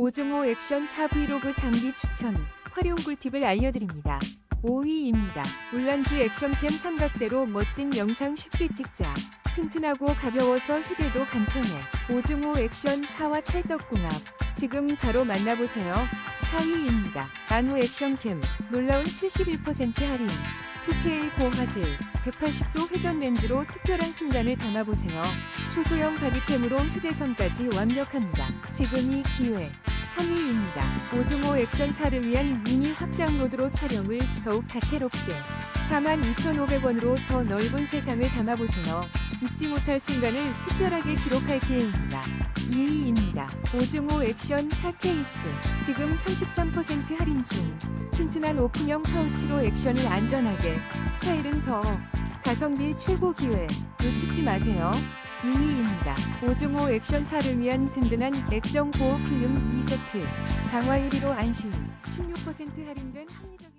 오중호 액션 4 브이로그 장비 추천, 활용 꿀팁을 알려드립니다. 5위입니다. 울란즈 액션캠 삼각대로 멋진 영상 쉽게 찍자. 튼튼하고 가벼워서 휴대도 간편해. 오중호 액션 4와 찰떡궁합. 지금 바로 만나보세요. 4위입니다. 만호 액션캠. 놀라운 71% 할인. 2K 고화질. 180도 회전 렌즈로 특별한 순간을 담아보세요. 초소형 바디캠으로 휴대선까지 완벽합니다. 지금이 기회. 3위입니다. 오중호 액션사를 위한 미니 확장 로드로 촬영을 더욱 다채롭게 42,500원으로 더 넓은 세상을 담아보세요. 잊지 못할 순간을 특별하게 기록할 기회입니다. 2위입니다. 오중호 액션 4케이스 지금 33% 할인 중 튼튼한 오픈형 파우치로 액션을 안전하게 스타일은 더 가성비 최고 기회 놓치지 마세요. 2위입니다. 오중호 액션사를 위한 든든한 액정 보호 필름 2세트 강화 유리로 안심 16% 할인된 합리적인